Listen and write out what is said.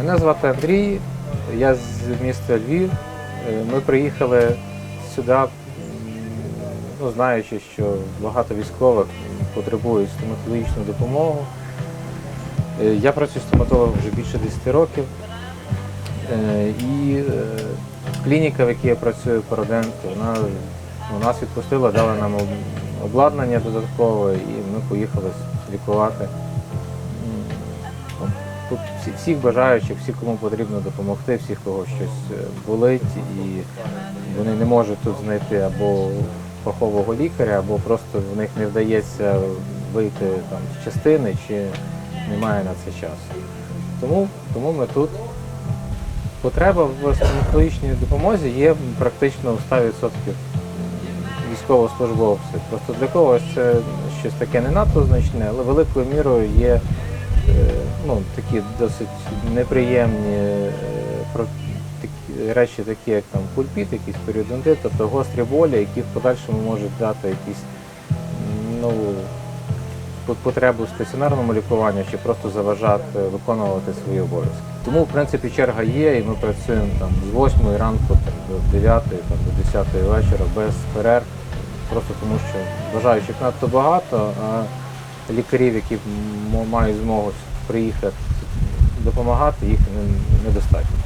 Мене звати Андрій, я з міста Львів. Е, Ми приїхали сюди, ну, знаючи, що багато військових потребують стоматологічну допомогу. Е, Я працюю стоматологом вже більше 10 років. Е, І клініка, в якій я працюю Пародент, вона ну, нас відпустила, дала нам обладнання додаткове, і ми поїхали лікувати. Тут всі- всіх бажаючих, всі, кому потрібно допомогти, всіх, кого щось е, болить, і вони не можуть тут знайти або фахового лікаря, або просто в них не вдається вийти там з частини, чи немає на це часу. Тому, тому ми тут. Потреба в стоматологічній допомозі є практично у 100% військовослужбовців. Просто для когось це щось таке не надто значне, але великою мірою є ну, такі досить неприємні е, речі, такі як там пульпіт, якийсь періодонтит, тобто гострі болі, які в подальшому можуть дати якісь ну, потребу в стаціонарному лікуванні чи просто заважати виконувати свої обов'язки. Тому, в принципі, черга є, і ми працюємо там з 8 ранку там, до 9, там, до 10 вечора без перерв. Просто тому, що бажаючих надто багато, а лікарів, які мають змогу приїхати допомагати, їх недостатньо.